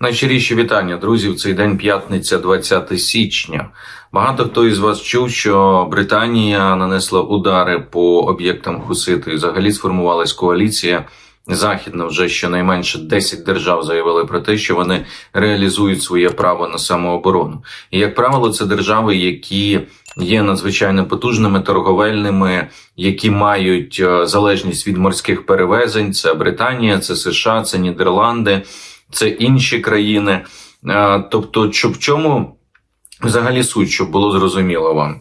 Найщиріші вітання, друзі. В цей день п'ятниця, 20 січня. Багато хто із вас чув, що Британія нанесла удари по об'єктам Хусити. Взагалі сформувалась коаліція. Західна вже щонайменше 10 держав заявили про те, що вони реалізують своє право на самооборону. І як правило, це держави, які є надзвичайно потужними торговельними, які мають е, залежність від морських перевезень. Це Британія, це США, це Нідерланди, це інші країни. Е, Тобто, що в чому взагалі суть, щоб було зрозуміло вам,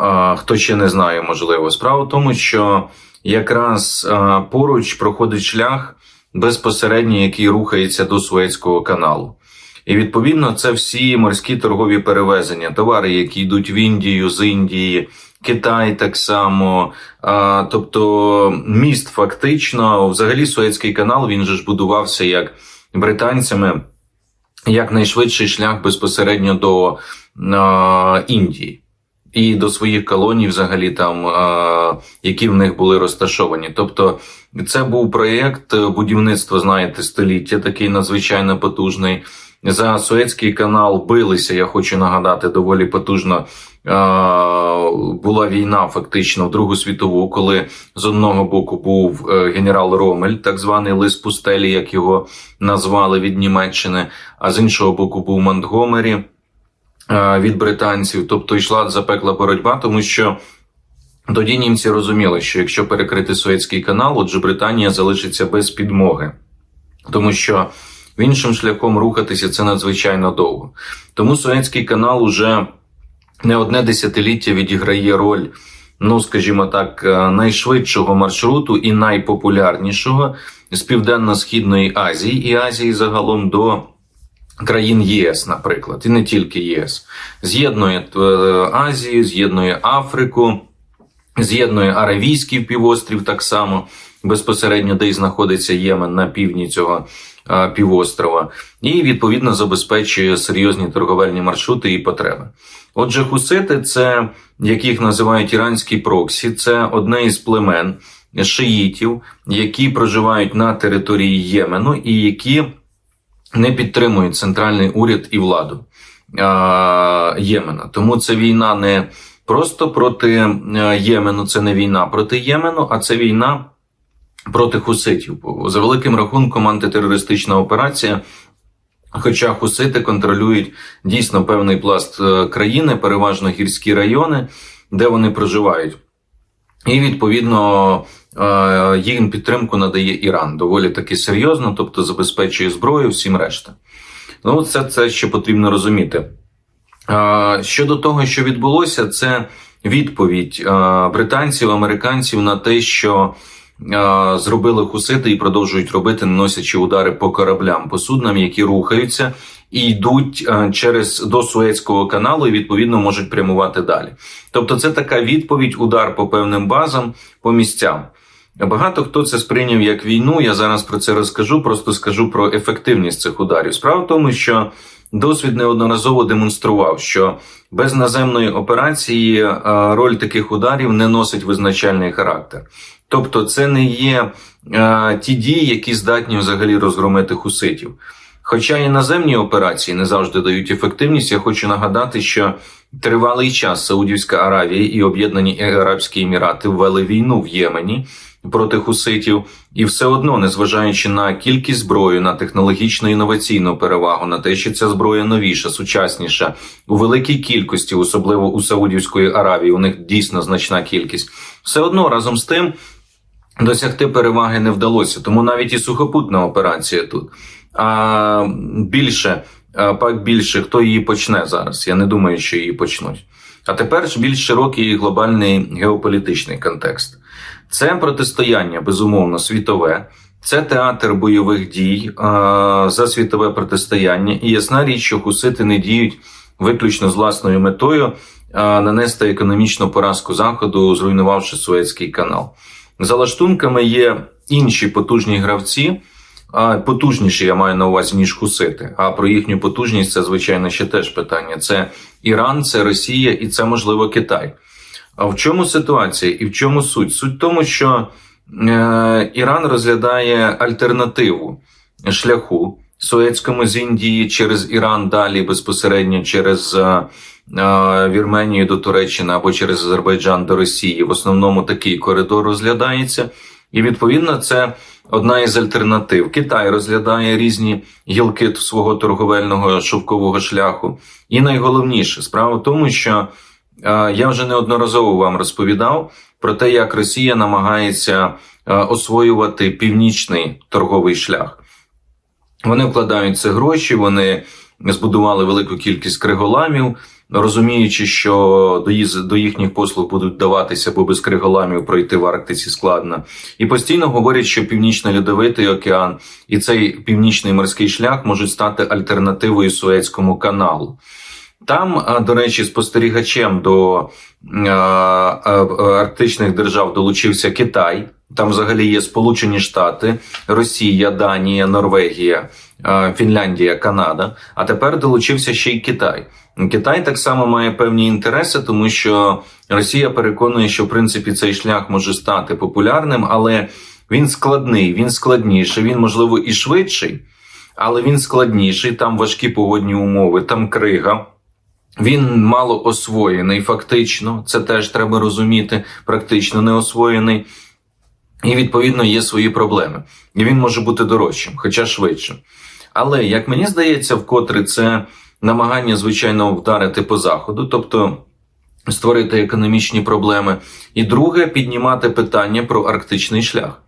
Е, хто ще не знає, можливо, справа в тому, що якраз е, поруч проходить шлях безпосередньо, який рухається до Суецького каналу. І відповідно це всі морські торгові перевезення, товари, які йдуть в Індію з Індії, Китай так само. Тобто міст фактично, взагалі Суецький канал він же ж будувався як британцями як найшвидший шлях безпосередньо до а, Індії. І до своїх колоній, взагалі, там, які в них були розташовані. Тобто, це був проєкт будівництва, знаєте, століття, такий надзвичайно потужний. За Суецький канал билися, я хочу нагадати, доволі потужно була війна, фактично в Другу світову, коли з одного боку був е, генерал Ромель, так званий лис пустелі, як його назвали від Німеччини, а з іншого боку був Монтгомері е, від британців. Тобто йшла запекла боротьба, тому що. Тоді німці розуміли, що якщо перекрити Суецький канал, отже Британія залишиться без підмоги, тому що іншим шляхом рухатися це надзвичайно довго. Тому Суецький канал уже не одне десятиліття відіграє роль, ну скажімо так, е, найшвидшого маршруту і найпопулярнішого з Південно-Східної Азії і Азії загалом до. Країн ЄС, наприклад, і не тільки ЄС, з'єднує е, Азію, з'єднує Африку, з'єднує Аравійський півострів так само безпосередньо, де й знаходиться Ємен на півдні цього півострова, і відповідно забезпечує серйозні торговельні маршрути і потреби. Отже, хусити, це яких називають іранські проксі, це одне із племен шиїтів, які проживають на території Ємену і які не підтримують центральний уряд і владу Ємена. Тому це війна не просто проти Ємену, це не війна проти Ємену, а це війна проти хуситів. За великим рахунком, антитерористична операція. Хоча хусити контролюють дійсно певний пласт е, країни, переважно гірські райони, де вони проживають. І відповідно е, їм підтримку надає Іран доволі таки серйозно, тобто забезпечує зброю всім решта. Ну, це це ще потрібно розуміти. Е, щодо того, що відбулося, це відповідь британців, американців на те, що зробили хусити і продовжують робити, наносячи удари по кораблям, по суднам, які рухаються і йдуть через до Суецького каналу, і відповідно можуть прямувати далі. Тобто, це така відповідь, удар по певним базам, по місцям. Багато хто це сприйняв як війну. Я зараз про це розкажу. Просто скажу про ефективність цих ударів. Справа в тому, що досвід неодноразово демонстрував, що без наземної операції роль таких ударів не носить визначальний характер. Тобто, це не є е, ті дії, які здатні взагалі розгромити хуситів. Хоча і наземні операції не завжди дають ефективність, я хочу нагадати, що тривалий час Саудівська Аравія і Об'єднані Арабські Емірати ввели війну в Ємені проти хуситів, і все одно, незважаючи на кількість зброї, на технологічну інноваційну перевагу, на те, що ця зброя новіша, сучасніша у великій кількості, особливо у Саудівської Аравії, у них дійсно значна кількість, все одно разом з тим. Досягти переваги не вдалося, тому навіть і сухопутна операція тут. А більше, пак більше, хто її почне зараз? Я не думаю, що її почнуть. А тепер ж більш широкий глобальний геополітичний контекст. Це протистояння, безумовно, світове, це театр бойових дій за світове протистояння. І ясна річ, що хусити не діють виключно з власною метою нанести економічну поразку заходу, зруйнувавши Суецький канал. За лаштунками є інші потужні гравці, потужніші я маю на увазі, ніж хусити. А про їхню потужність це, звичайно, ще теж питання. Це Іран, це Росія і це, можливо, Китай. А в чому ситуація і в чому суть? Суть в тому, що е, Іран розглядає альтернативу шляху Суецькому з Індії через Іран далі безпосередньо через Вірменію до Туреччини або через Азербайджан до Росії. В основному такий коридор розглядається, і відповідно це одна із альтернатив. Китай розглядає різні гілки свого торговельного шовкового шляху. І найголовніше справа в тому, що я вже неодноразово вам розповідав про те, як Росія намагається освоювати північний торговий шлях. Вони вкладають це гроші, вони збудували велику кількість криголамів, розуміючи, що до, їхніх послуг будуть даватися, бо без криголамів пройти в Арктиці складно. І постійно говорять, що Північний Льодовитий океан і цей північний морський шлях можуть стати альтернативою Суецькому каналу. Там, до речі, спостерігачем до а, а, арктичних держав долучився Китай. Там взагалі є Сполучені Штати, Росія, Данія, Норвегія, Фінляндія, Канада. А тепер долучився ще й Китай. Китай так само має певні інтереси, тому що Росія переконує, що в принципі цей шлях може стати популярним, але він складний, він складніший, він можливо і швидший, але він складніший. Там важкі погодні умови, там крига. Він мало освоєний, фактично, це теж треба розуміти, практично не освоєний. І відповідно є свої проблеми. І він може бути дорожчим, хоча швидшим. Але як мені здається, вкотре це намагання, звичайно, вдарити по заходу, тобто створити економічні проблеми. І друге, піднімати питання про арктичний шлях.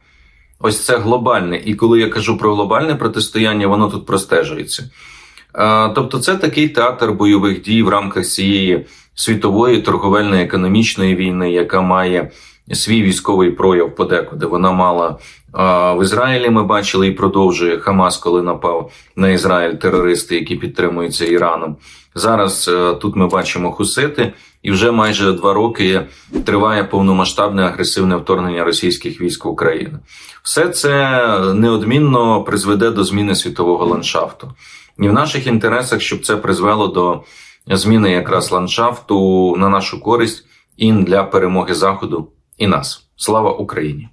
Ось це глобальне. І коли я кажу про глобальне протистояння, воно тут простежується. Тобто, це такий театр бойових дій в рамках цієї світової торговельної економічної війни, яка має свій військовий прояв подекуди. Вона мала в Ізраїлі. Ми бачили і продовжує Хамас, коли напав на Ізраїль терористи, які підтримуються Іраном. Зараз е, тут ми бачимо хусити, і вже майже два роки триває повномасштабне агресивне вторгнення російських військ в Україну. Все це неодмінно призведе до зміни світового ландшафту. І в наших інтересах, щоб це призвело до зміни якраз ландшафту на нашу користь і для перемоги Заходу і нас. Слава Україні!